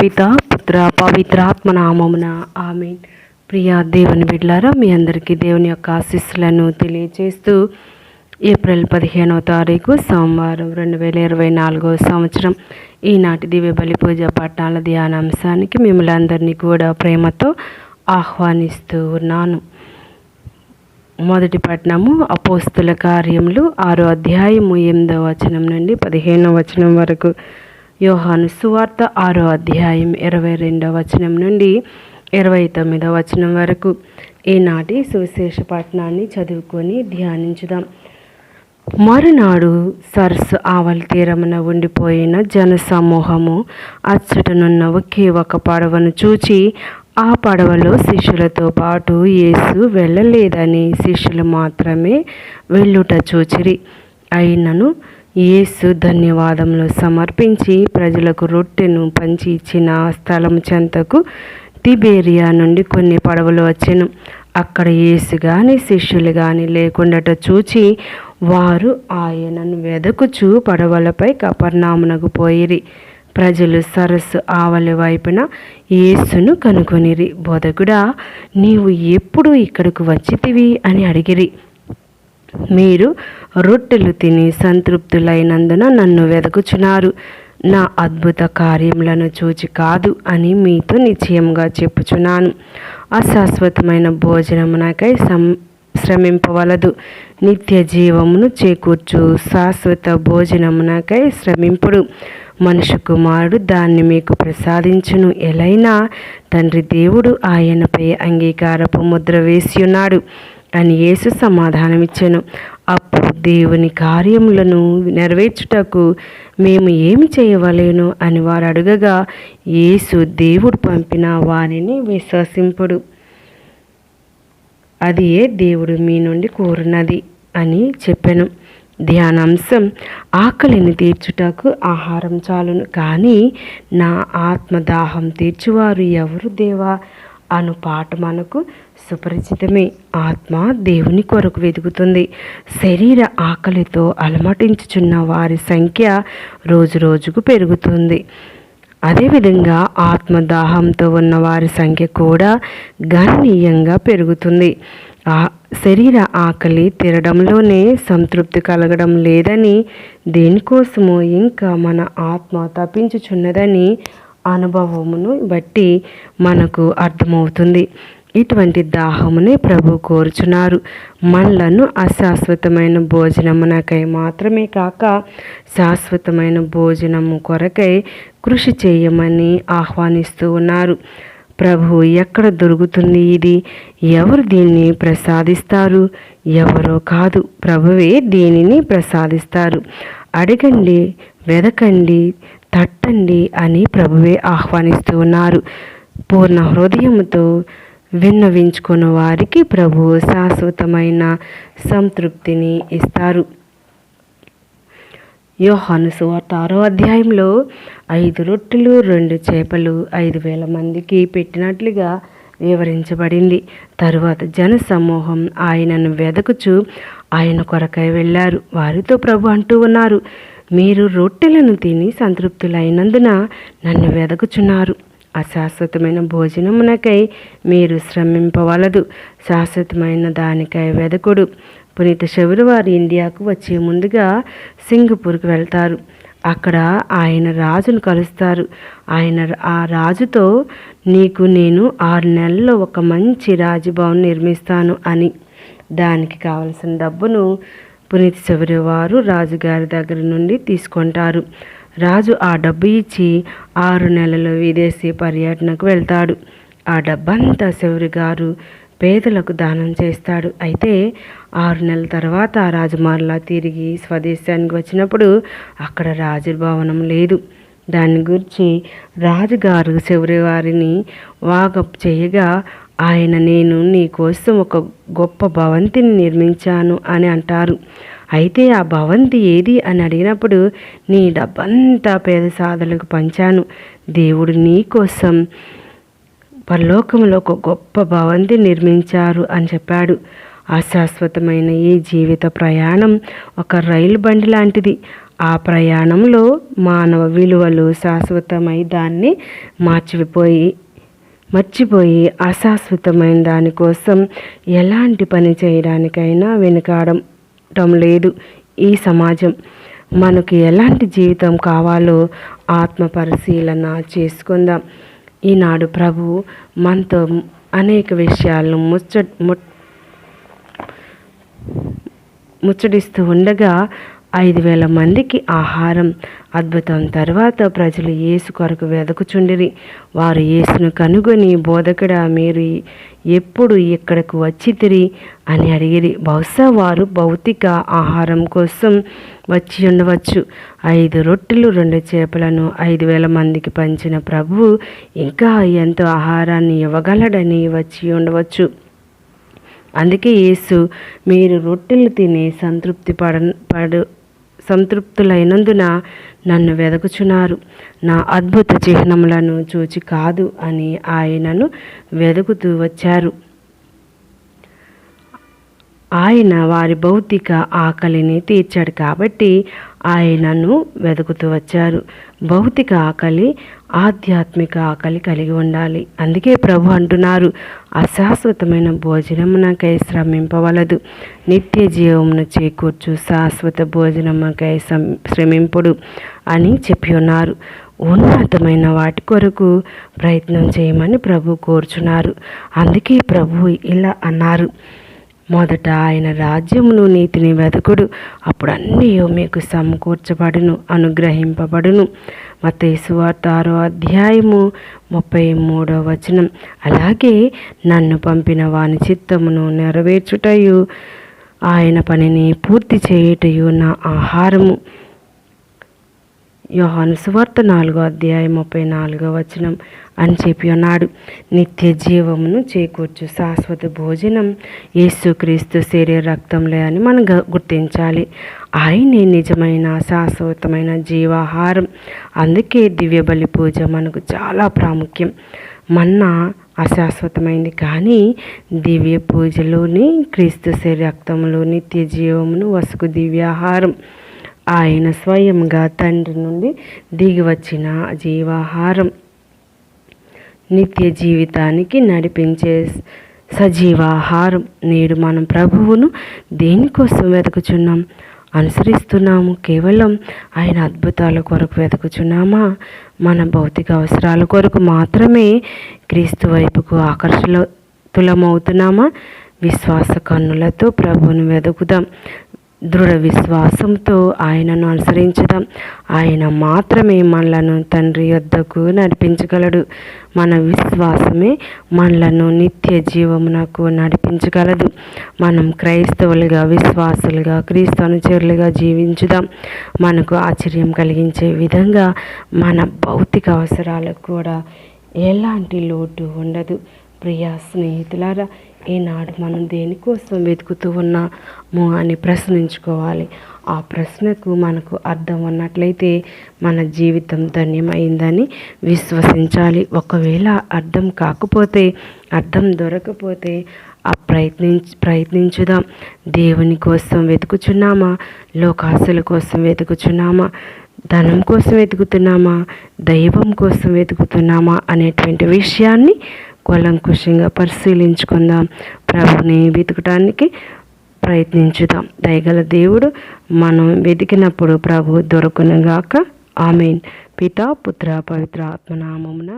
పిత పుత్ర పవిత్రాత్మ నామమున ఆమె ప్రియ దేవుని బిడ్లారా మీ అందరికీ దేవుని యొక్క ఆశీస్సులను తెలియజేస్తూ ఏప్రిల్ పదిహేనవ తారీఖు సోమవారం రెండు వేల ఇరవై నాలుగవ సంవత్సరం ఈనాటి దివ్య బలి పూజ పట్టాల ధ్యానాంశానికి మిమ్మల్ని అందరినీ కూడా ప్రేమతో ఆహ్వానిస్తూ ఉన్నాను. మొదటి పట్నము అపోస్తుల కార్యములు ఆరో అధ్యాయము ఎనిమిదవ వచనం నుండి పదిహేనవ వచనం వరకు యోహాను సువార్త ఆరో అధ్యాయం ఇరవై రెండవ వచనం నుండి ఇరవై తొమ్మిదవ వచనం వరకు. ఈనాటి సువిశేష పట్టణాన్ని చదువుకొని ధ్యానించుదాం. మరునాడు సరస్సు ఆవలి తీరమున ఉండిపోయిన జన సమూహము అచ్చటనున్న ఒకే ఒక పడవను చూచి ఆ పడవలో శిష్యులతో పాటు యేసు వెళ్ళలేదని శిష్యులు మాత్రమే వెళ్ళుట చూచిరి. అయినను యేసు ధన్యవాదములు. సమర్పించి ప్రజలకు రొట్టెను పంచి ఇచ్చిన స్థలం చెంతకు తిబేరియా నుండి కొన్ని పడవలు వచ్చెను. అక్కడ యేసు గాని శిష్యులు గాని లేకుండాట చూచి వారు ఆయనను వెదకుచు పడవలపై కపర్నామునకు పోయిరి. ప్రజలు సరస్సు ఆవలి వైపున యేసును కనుగొనిరి బోధకుడా నీవు ఎప్పుడు ఇక్కడకు వచ్చితివి అని అడిగిరి. మీరు రొట్టెలు తిని సంతృప్తులైనందున నన్ను వెదకుచున్నారు. నా అద్భుత కార్యములను చూచి కాదు అని మీతో నిశ్చయంగా చెప్పుచున్నాను. అశాశ్వతమైన భోజనమునకై సం శ్రమింపవలదు. నిత్య జీవమును చేకూర్చు. శాశ్వత భోజనమునకై శ్రమింపుడు. మనుషు కుమారుడు దాన్ని మీకు ప్రసాదించును. ఎలైనా తండ్రి దేవుడు ఆయనపై అంగీకారపు ముద్ర వేసి ఉన్నాడు అని యేసు సమాధానమిచ్చాను. అప్పుడు దేవుని కార్యములను నెరవేర్చుటకు మేము ఏమి చేయవలేను అని వారు అడగగా యేసు దేవుడు పంపిన వారిని విశ్వసింపుడు. అది ఏ దేవుడు మీ నుండి కోరినది అని చెప్పాను. ధ్యానాంశం ఆకలిని తీర్చుటకు ఆహారం చాలును కానీ నా ఆత్మదాహం తీర్చువారు ఎవరు దేవా? అను పాట మనకు సుపరిచితమే. ఆత్మ దేవుని కొరకు వెతుకుతుంది. శరీర ఆకలితో అలమటించుచున్న వారి సంఖ్య రోజు రోజుకు పెరుగుతుంది. అదేవిధంగా ఆత్మదాహంతో ఉన్న వారి సంఖ్య కూడా గణనీయంగా పెరుగుతుంది. ఆ శరీర ఆకలి తిరడంలోనే సంతృప్తి కలగడం లేదని దేనికోసమో ఇంకా మన ఆత్మ తప్పించుచున్నదని అనుభవమును బట్టి మనకు అర్థమవుతుంది. ఇటువంటి దాహమునే ప్రభు కోరుచున్నారు. మనలను అశాశ్వతమైన భోజనమునకై మాత్రమే కాక శాశ్వతమైన భోజనము కొరకై కృషి చేయమని ఆహ్వానిస్తూ ఉన్నారు. ప్రభు ఎక్కడ దొరుకుతుంది ఇది? ఎవరు దీన్ని ప్రసాదిస్తారు? ఎవరో కాదు. ప్రభువే దీనిని ప్రసాదిస్తారు. అడగండి వెదకండి తట్టండి అని ప్రభువే ఆహ్వానిస్తూ ఉన్నారు. పూర్ణ హృదయంతో విన్నవించుకున్న వారికి ప్రభు శాశ్వతమైన సంతృప్తిని ఇస్తారు. యోహాను సువార్త ఆరో అధ్యాయంలో ఐదు రొట్టెలు రెండు చేపలు ఐదు వేల మందికి పెట్టినట్లుగా వివరించబడింది. తరువాత జన సమూహం ఆయనను వెదకుచు ఆయన కొరకై వెళ్ళారు. వారితో ప్రభు అంటూ ఉన్నారు మీరు రొట్టెలను తిని సంతృప్తులైనందున నన్ను వెదకుచున్నారు. అశాశ్వతమైన భోజనమునకై మీరు శ్రమింపవలదు. శాశ్వతమైన దానికై వెదకుడు. పునీత శబరి వారు ఇండియాకు వచ్చే ముందుగా సింగపూర్కి వెళ్తారు. అక్కడ ఆయన రాజును కలుస్తారు. ఆయన ఆ రాజుతో నీకు నేను ఆరు నెలల్లో ఒక మంచి రాజభవన్ నిర్మిస్తాను అని. దానికి కావలసిన డబ్బును పునీత శబరి వారు రాజుగారి దగ్గర నుండి తీసుకుంటారు. రాజు ఆ డబ్బు ఇచ్చి ఆరు నెలలు విదేశీ పర్యటనకు వెళ్తాడు. ఆ డబ్బంతా శివరి గారు పేదలకు దానం చేస్తాడు. అయితే ఆరు నెలల తర్వాత ఆ మరలా తిరిగి స్వదేశానికి వచ్చినప్పుడు అక్కడ రాజభవనం లేదు. దాని గురించి రాజుగారు శివరి వారిని వాకప్ చేయగా ఆయన నేను నీ కోసం ఒక గొప్ప భవంతిని నిర్మించాను అని అంటారు. అయితే ఆ భవంతి ఏది అని అడిగినప్పుడు నీ డబ్బంతా పేద సాధనకు పంచాను. దేవుడు నీ కోసం పరలోకంలో ఒక గొప్ప భవంతి నిర్మించారు అని చెప్పాడు. అశాశ్వతమైన ఈ జీవిత ప్రయాణం ఒక రైలు బండి లాంటిది. ఆ ప్రయాణంలో మానవ విలువలు శాశ్వతమై దాన్ని మార్చిపోయి మర్చిపోయి అశాశ్వతమైన దానికోసం ఎలాంటి పని చేయడానికైనా వెనుకాడటం లేదు ఈ సమాజం. మనకు ఎలాంటి జీవితం కావాలో ఆత్మ పరిశీలన చేసుకుందాం. ఈనాడు ప్రభు మనతో అనేక విషయాలను ముచ్చ ముచ్చటిస్తూ ఉండగా ఐదు వేల మందికి ఆహారం. అద్భుతం. తర్వాత ప్రజలు యేసు కొరకు వెదకుచుండిరి. వారు యేసును కనుగొని బోధకుడ మీరు ఎప్పుడు ఇక్కడకు వచ్చితిరి? అని అడిగిరి. బహుశా వారు భౌతిక ఆహారం కోసం వచ్చి ఉండవచ్చు. ఐదు రొట్టెలు రెండు చేపలను ఐదు వేల మందికి పంచిన ప్రభువు ఇంకా ఎంతో ఆహారాన్ని ఇవ్వగలడని వచ్చి ఉండవచ్చు. అందుకే యేసు మీరు రొట్టెలు తిని సంతృప్తి పడ పడు సంతృప్తులైనందున నన్ను వెదకుచున్నారు. నా అద్భుత చిహ్నములను చూచి కాదు అని ఆయనను వెదుకుతూ వచ్చారు. ఆయన వారి భౌతిక ఆకలిని తీర్చాడు కాబట్టి ఆయనను వెతుకుతూ వచ్చారు. భౌతిక ఆకలి ఆధ్యాత్మిక ఆకలి కలిగి ఉండాలి. అందుకే ప్రభు అంటున్నారు అశాశ్వతమైన భోజనమునకై శ్రమింపవలదు. నిత్య జీవమును చేకూర్చు శాశ్వత భోజనమునకై శ్రమింపుడు అని చెప్పి ఉన్నారు. ఉన్నతమైన వాటి కొరకు ప్రయత్నం చేయమని ప్రభు కోరుచున్నారు. అందుకే ప్రభు ఇలా అన్నారు. మొదట ఆయన రాజ్యమును నీతిని వెతకుడు అప్పుడు అన్నీ మీకు సమకూర్చబడును అనుగ్రహింపబడును. మతేసువార్త ఆరో అధ్యాయము ముప్పై మూడో వచనం. అలాగే నన్ను పంపిన వాని చిత్తమును నెరవేర్చుటయు ఆయన పనిని పూర్తి చేయుటయు నా ఆహారము. యోహాను సువార్త నాలుగో అధ్యాయం ముప్పై నాలుగో వచనం అని చెప్పి ఉన్నాడు. నిత్య జీవమును చేకూర్చు శాశ్వత భోజనం యేసుక్రీస్తు శరీర రక్తంలే అని మనం గుర్తించాలి. ఆయనే నిజమైన శాశ్వతమైన జీవాహారం. అందుకే దివ్య బలి పూజ మనకు చాలా ప్రాముఖ్యం. మన్నా అశాశ్వతమైంది కానీ దివ్య పూజలోని క్రీస్తు శరీర రక్తంలో నిత్య జీవమును వసుకు దివ్యాహారం. ఆయన స్వయంగా తండ్రి నుండి దిగి వచ్చిన జీవాహారం నిత్య జీవితానికి నడిపించే సజీవాహారం నేడు మనం ప్రభువును దేనికోసం వెతుకుచున్నాం? అనుసరిస్తున్నాము కేవలం ఆయన అద్భుతాల కొరకు వెతుకుచున్నామా? మన భౌతిక అవసరాల కొరకు మాత్రమే క్రీస్తు వైపుకు ఆకర్షతులమవుతున్నామా? విశ్వాస కన్నులతో ప్రభువును వెతుకుదాం. దృఢ విశ్వాసంతో ఆయనను అనుసరించుదాం. ఆయన మాత్రమే మనలను తండ్రి యొద్దకు నడిపించగలడు. మన విశ్వాసమే మనలను నిత్య జీవమునకు నడిపించగలదు. మనం క్రైస్తవులుగా విశ్వాసులుగా క్రీస్తు అనుచరులుగా జీవించుదాం. మనకు ఆశ్చర్యం కలిగించే విధంగా మన భౌతిక అవసరాలకు కూడా ఎలాంటి లోటు ఉండదు. ప్రియా స్నేహితులారా ఈనాడు మనం దేనికోసం వెతుకుతూ ఉన్నాము అని ప్రశ్నించుకోవాలి. ఆ ప్రశ్నకు మనకు అర్థం ఉన్నట్లయితే మన జీవితం ధన్యమైందని విశ్వసించాలి. ఒకవేళ అర్థం కాకపోతే అర్థం దొరకపోతే ఆ ప్రయత్నించి ప్రయత్నించుదాం. దేవుని కోసం వెతుకుచున్నామా? లోకాసుల కోసం వెతుకుచున్నామా? ధనం కోసం వెతుకుతున్నామా? దైవం కోసం వెతుకుతున్నామా? అనేటువంటి విషయాన్ని కూలంకుషంగా పరిశీలించుకుందాం. ప్రభుని వెతకటానికి ప్రయత్నించుదాం. దయగల దేవుడు మనం వెతికినప్పుడు ప్రభు దొరకనుగాక. ఆమెన్. పితా పుత్ర పవిత్ర ఆత్మనామమున